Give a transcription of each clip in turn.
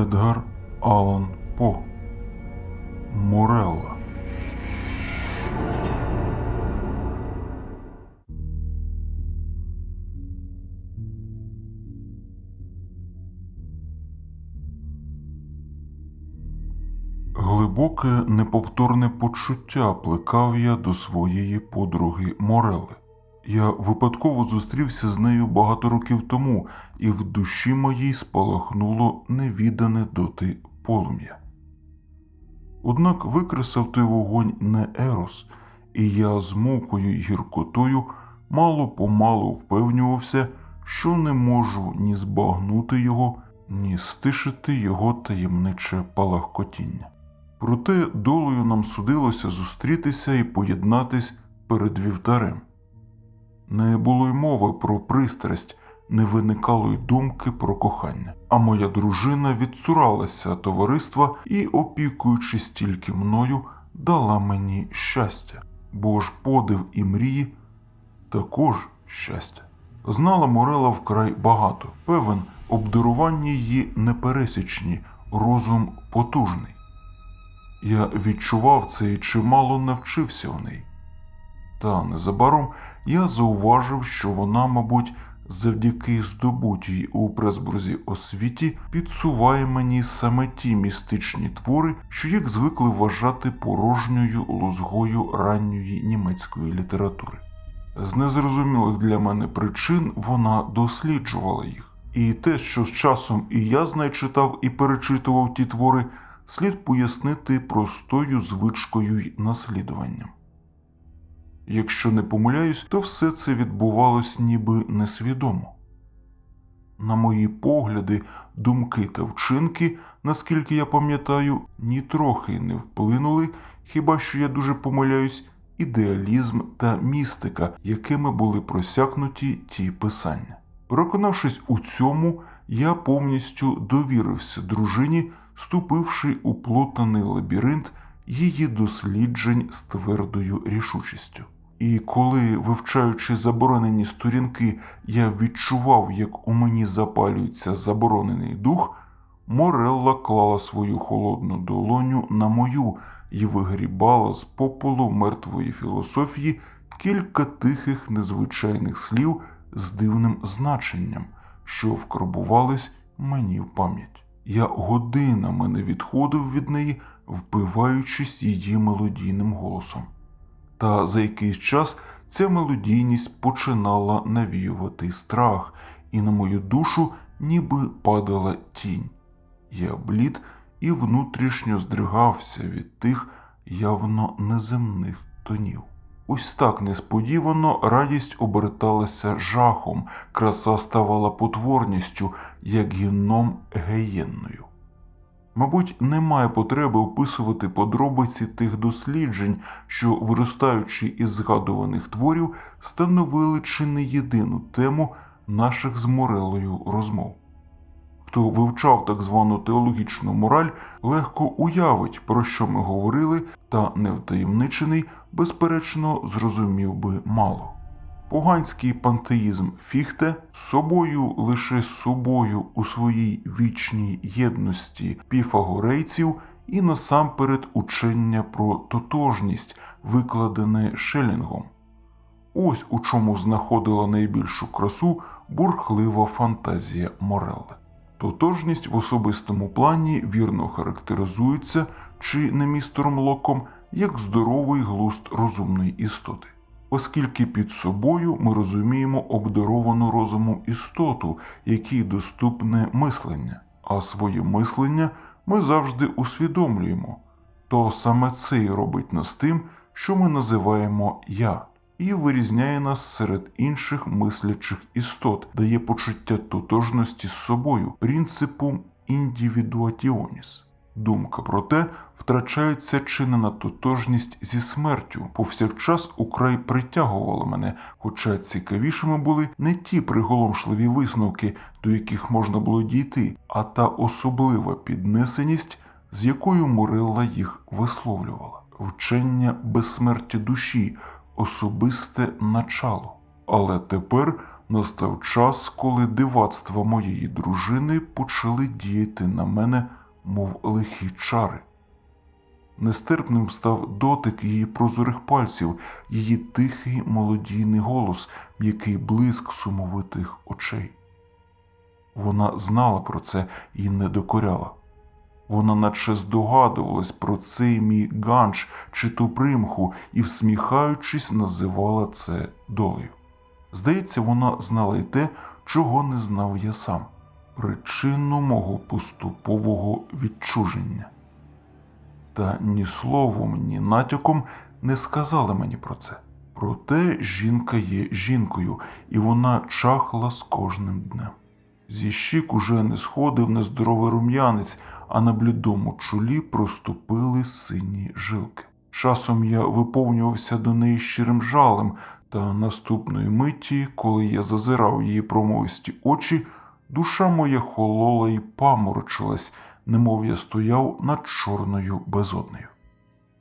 Едгар Алан По. Морелла. Глибоке неповторне почуття плекав я до своєї подруги Морели. Я випадково зустрівся з нею багато років тому, і в душі моїй спалахнуло невідане доти полум'я. Однак викресав той вогонь не Ерос, і я з мукою гіркотою мало помалу впевнювався, що не можу ні збагнути його, ні стишити його таємниче палахкотіння. Проте долею нам судилося зустрітися і поєднатись перед вівтарем. Не було й мови про пристрасть, не виникало й думки про кохання. А моя дружина відцуралася товариства і, опікуючись тільки мною, дала мені щастя, бо ж подив і мрії також щастя. Знала Морела вкрай багато, певен, обдарування її непересічні, розум потужний. Я відчував це і чимало навчився у неї. Та незабаром я зауважив, що вона, мабуть, завдяки здобутій у Пресбурзі освіті підсуває мені саме ті містичні твори, що їх звикли вважати порожньою лузгою ранньої німецької літератури. З незрозумілих для мене причин вона досліджувала їх, і те, що з часом і я знай читав і перечитував ті твори, слід пояснити простою звичкою й наслідуванням. Якщо не помиляюсь, то все це відбувалось ніби несвідомо. На мої погляди, думки та вчинки, наскільки я пам'ятаю, нітрохи не вплинули, хіба що я дуже помиляюсь, ідеалізм та містика, якими були просякнуті ті писання. Переконавшись у цьому, я повністю довірився дружині, ступивши у плутаний лабіринт її досліджень з твердою рішучістю. І коли, вивчаючи заборонені сторінки, я відчував, як у мені запалюється заборонений дух, Морелла клала свою холодну долоню на мою і вигрібала з попелу мертвої філософії кілька тихих незвичайних слів з дивним значенням, що вкарбувались мені в пам'ять. Я годинами не відходив від неї, впиваючись її мелодійним голосом. Та за якийсь час ця мелодійність починала навіювати страх, і на мою душу ніби падала тінь. Я блід і внутрішньо здригався від тих явно неземних тонів. Ось так несподівано радість оберталася жахом, краса ставала потворністю, як гімном геєнною. Мабуть, немає потреби описувати подробиці тих досліджень, що, виростаючи із згадуваних творів, становили чи не єдину тему наших з Морелою розмов. Хто вивчав так звану теологічну мораль, легко уявить, про що ми говорили, та невтаємничений, безперечно, зрозумів би мало. Поганський пантеїзм Фіхте собою лише собою у своїй вічній єдності піфагорейців і насамперед учення про тотожність, викладене Шелінгом. Ось у чому знаходила найбільшу красу бурхлива фантазія Морелли. Тотожність в особистому плані вірно характеризується чи не містером Локом як здоровий глузд розумної істоти оскільки під собою ми розуміємо обдаровану розумом істоту, якій доступне мислення, а своє мислення ми завжди усвідомлюємо, то саме це й робить нас тим, що ми називаємо я, і вирізняє нас серед інших мислячих істот, дає почуття тотожності з собою, принципом індивідуатіоніс. Думка про те втрачається чинена тотожність зі смертю. Повсякчас украй притягувала мене, хоча цікавішими були не ті приголомшливі висновки, до яких можна було дійти, а та особлива піднесеність, з якою Морилла їх висловлювала, вчення безсмертя душі, особисте начало. Але тепер настав час, коли дивацтва моєї дружини почали діяти на мене мов лихі чари. Нестерпним став дотик її прозорих пальців, її тихий молодійний голос, м'який блиск сумовитих очей. Вона знала про це і не докоряла. Вона наче здогадувалась про цей мій ганч чи ту примху і, всміхаючись, називала це долею. Здається, вона знала й те, чого не знав я сам причину мого поступового відчуження. Та ні словом, ні натяком не сказала мені про це. Проте жінка є жінкою, і вона чахла з кожним днем. Зі щік уже не сходив нездоровий рум'янець, а на блідому чолі проступили сині жилки. Часом я виповнювався до неї щирим жалем, та наступної миті, коли я зазирав її промовисті очі, душа моя холола і паморочилась, немов я стояв над чорною безоднею.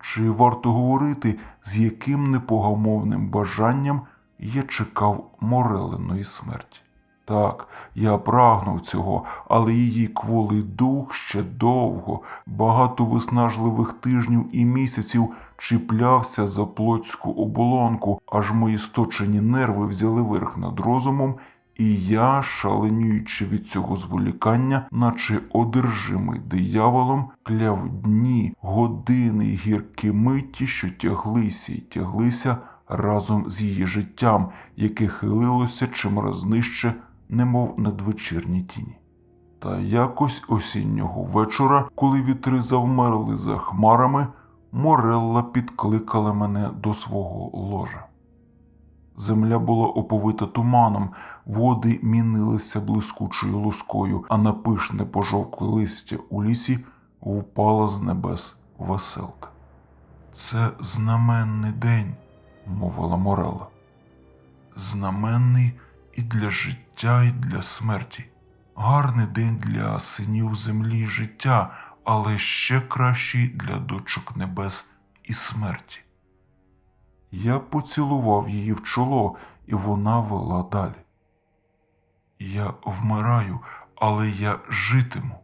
Чи варто говорити, з яким непогамовним бажанням я чекав морелиної смерті? Так, я прагнув цього, але її кволий дух ще довго, багато виснажливих тижнів і місяців чіплявся за плотську оболонку, аж мої сточені нерви взяли верх над розумом, і я, шаленіючи від цього зволікання, наче одержимий дияволом, кляв дні, години й гіркі миті, що тяглися й тяглися разом з її життям, яке хилилося чимраз нижче немов надвечірні тіні. Та якось осіннього вечора, коли вітри завмерли за хмарами, Морелла підкликала мене до свого ложа. Земля була оповита туманом, води мінилися блискучою лускою, а на пишне пожовкле листя у лісі впала з небес веселка. Це знаменний день, мовила Морелла. Знаменний і для життя, і для смерті. Гарний день для синів землі й життя, але ще кращий для дочок небес і смерті. Я поцілував її в чоло, і вона вела далі. Я вмираю, але я житиму.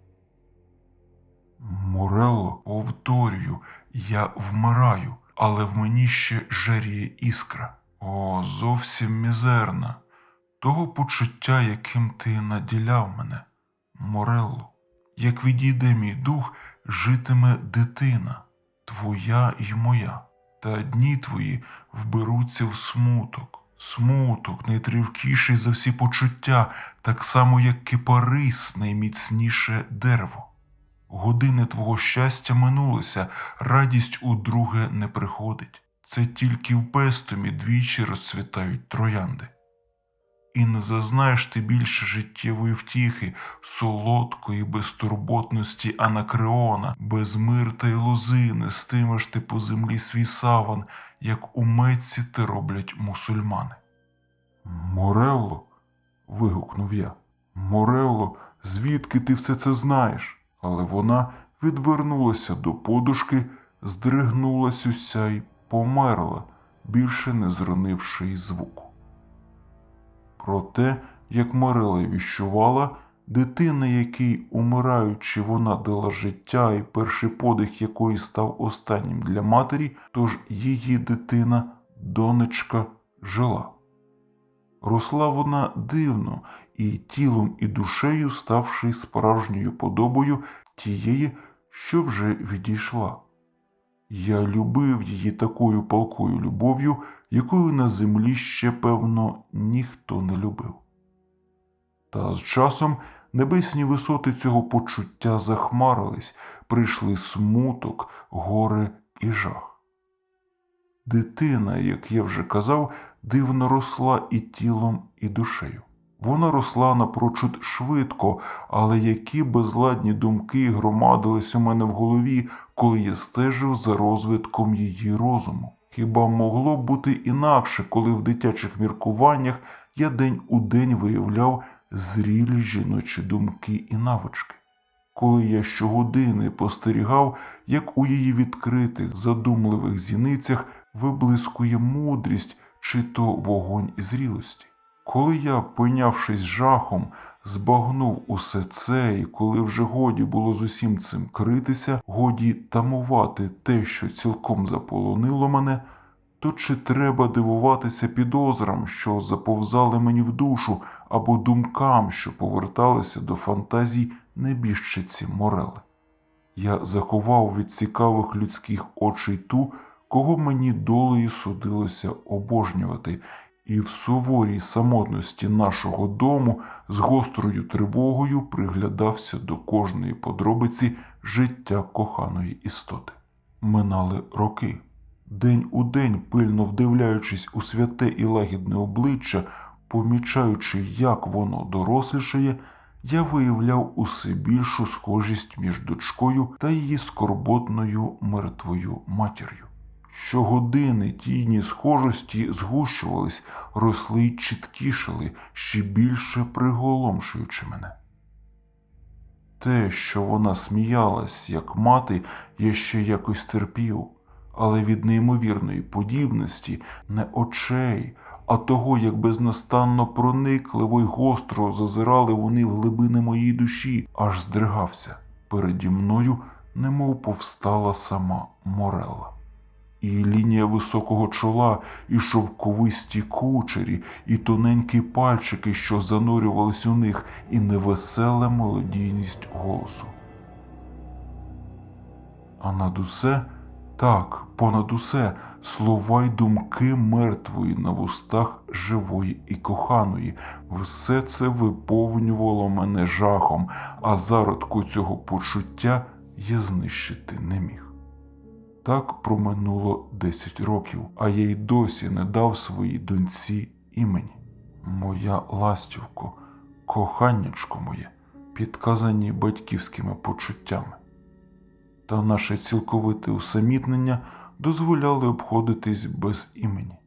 Морелло, повторюю, я вмираю, але в мені ще жаріє іскра. О, зовсім мізерна того почуття, яким ти наділяв мене, Морелло. Як відійде мій дух, житиме дитина, твоя і моя, та дні твої вберуться в смуток. Смуток найтривкіший за всі почуття, так само, як кипарис найміцніше дерево. Години твого щастя минулися, радість удруге не приходить. Це тільки в пестомі двічі розцвітають троянди і не зазнаєш ти більше життєвої втіхи, солодкої безтурботності Анакреона, без мир та й лози нестимеш ти по землі свій саван, як у Мецці те роблять мусульмани. Морелло. вигукнув я. Морелло, звідки ти все це знаєш? Але вона відвернулася до подушки, здригнулась уся й померла, більше не зронивши й звуку. Про те, як Морела віщувала, дитина, якій, умираючи, вона дала життя, і перший подих якої став останнім для матері, тож її дитина, донечка, жила. Росла вона дивно і тілом, і душею, ставши справжньою подобою тієї, що вже відійшла. Я любив її такою палкою любов'ю, якою на землі ще, певно, ніхто не любив. Та з часом небесні висоти цього почуття захмарились, прийшли смуток, горе і жах. Дитина, як я вже казав, дивно росла і тілом, і душею. Вона росла напрочуд швидко, але які безладні думки громадились у мене в голові, коли я стежив за розвитком її розуму. Хіба могло бути інакше, коли в дитячих міркуваннях я день у день виявляв зрілі жіночі думки і навички? Коли я щогодини постерігав, як у її відкритих, задумливих зіницях виблискує мудрість чи то вогонь зрілості? Коли я, пойнявшись жахом, збагнув усе це, і коли вже годі було з усім цим критися, годі тамувати те, що цілком заполонило мене, то чи треба дивуватися підозрам, що заповзали мені в душу, або думкам, що поверталися до фантазій небіжчиці Морели? Я заховав від цікавих людських очей ту, кого мені долею судилося обожнювати, і в суворій самотності нашого дому з гострою тривогою приглядався до кожної подробиці життя коханої істоти. Минали роки. День у день, пильно вдивляючись у святе і лагідне обличчя, помічаючи, як воно дорослішає, я виявляв усе більшу схожість між дочкою та її скорботною мертвою матір'ю. Щогодини тіні схожості згущувались, росли й чіткішали, ще більше приголомшуючи мене. Те, що вона сміялась, як мати, я ще якось терпів, але від неймовірної подібності не очей, а того, як безнастанно проникливо й гостро зазирали вони в глибини моєї душі, аж здригався. Переді мною немов повстала сама Морелла. І лінія високого чола, і шовковисті кучері, і тоненькі пальчики, що занурювались у них, і невесела мелодійність голосу. А над усе, так, понад усе, слова й думки мертвої на вустах живої і коханої. Все це виповнювало мене жахом, а зародку цього почуття я знищити не міг. Так проминуло десять років, а я й досі не дав своїй доньці імені. Моя ластівко, коханнячко моє, підказані батьківськими почуттями. Та наше цілковите усамітнення дозволяли обходитись без імені.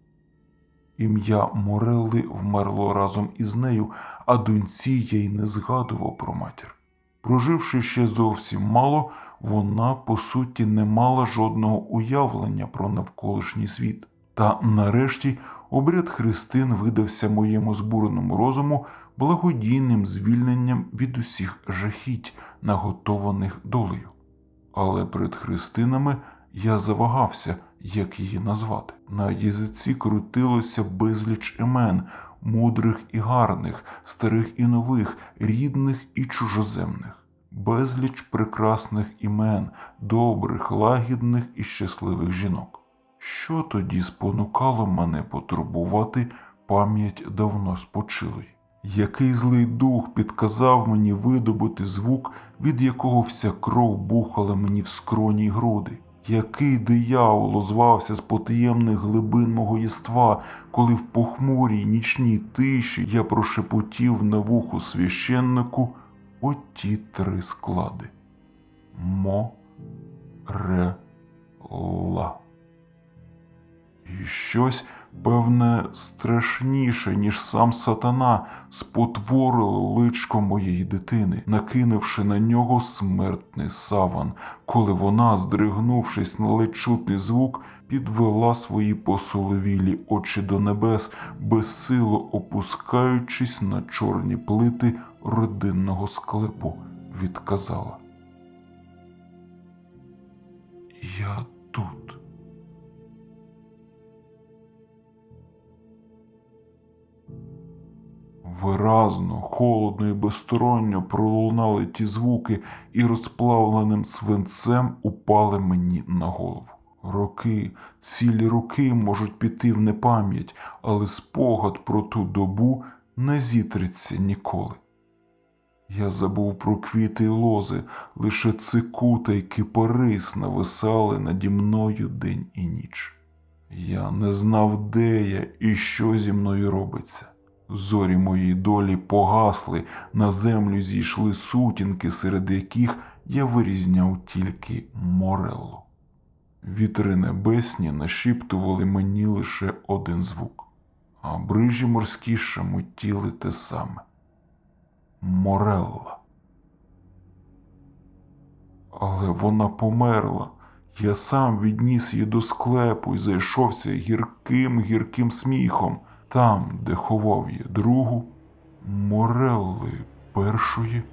Ім'я Морелли вмерло разом із нею, а доньці я й не згадував про матір. Проживши ще зовсім мало, вона по суті не мала жодного уявлення про навколишній світ. Та нарешті обряд Христин видався моєму збуреному розуму благодійним звільненням від усіх жахіть, наготованих долею. Але перед Христинами я завагався, як її назвати. На язиці крутилося безліч імен, мудрих і гарних, старих і нових, рідних і чужоземних безліч прекрасних імен, добрих, лагідних і щасливих жінок. Що тоді спонукало мене потурбувати пам'ять давно спочилої? Який злий дух підказав мені видобути звук, від якого вся кров бухала мені в скроні груди? Який диявол озвався з потаємних глибин мого єства, коли в похмурій нічній тиші я прошепотів на вуху священнику оті три склади. Мо, ре, ла. І щось, певне, страшніше, ніж сам сатана, спотворило личко моєї дитини, накинувши на нього смертний саван, коли вона, здригнувшись на ледь чутний звук, підвела свої посоловілі очі до небес, безсило опускаючись на чорні плити родинного склепу, відказала. Я тут. Виразно, холодно і безсторонньо пролунали ті звуки і розплавленим свинцем упали мені на голову. Роки, цілі роки можуть піти в непам'ять, але спогад про ту добу не зітреться ніколи. Я забув про квіти й лози, лише цикута й кипарис нависали наді мною день і ніч. Я не знав, де я і що зі мною робиться. Зорі моєї долі погасли, на землю зійшли сутінки, серед яких я вирізняв тільки морелло. Вітри небесні нашіптували мені лише один звук, а брижі морські шамотіли те саме. Морелла. Але вона померла. Я сам відніс її до склепу і зайшовся гірким гірким сміхом. Там, де ховав я другу, Морелли першої